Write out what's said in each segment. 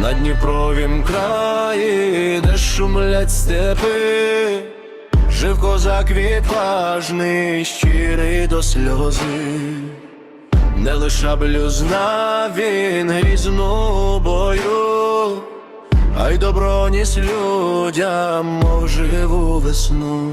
На Дніпровім краї, де шумлять степи, жив козак відважний, щирий до сльози, не лише блюзна він грізну а добро ніс людям, мов живу весну.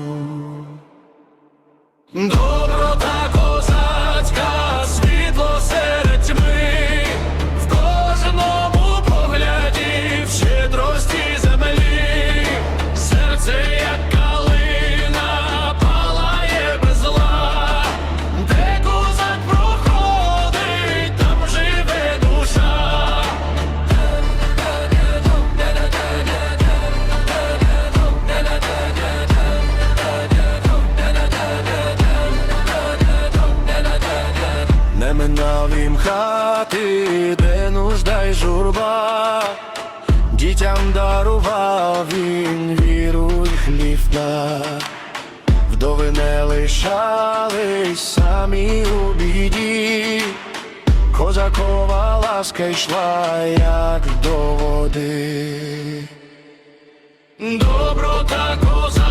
Не минав їм хати, де нужда й журба, дітям дарував він віру й хліб. Вдови не лишались самі у біді, козакова ласка йшла, як до води. Доброта козацька,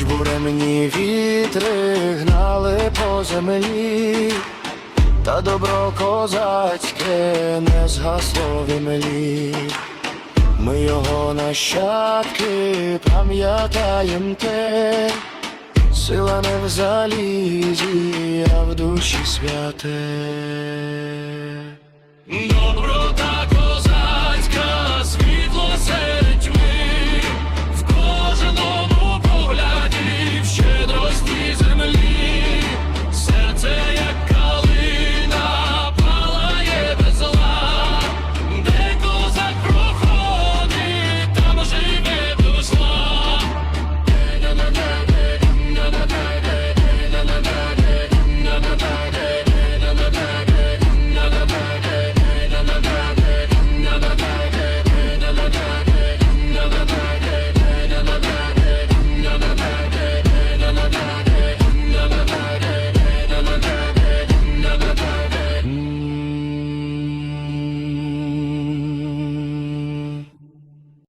Хоч буремні вітри гнали по землі, та добро козацьке не згасло в імлі. Ми його нащадки пам'ятаєм те, сила не в залізі, а в душі святе. Доброта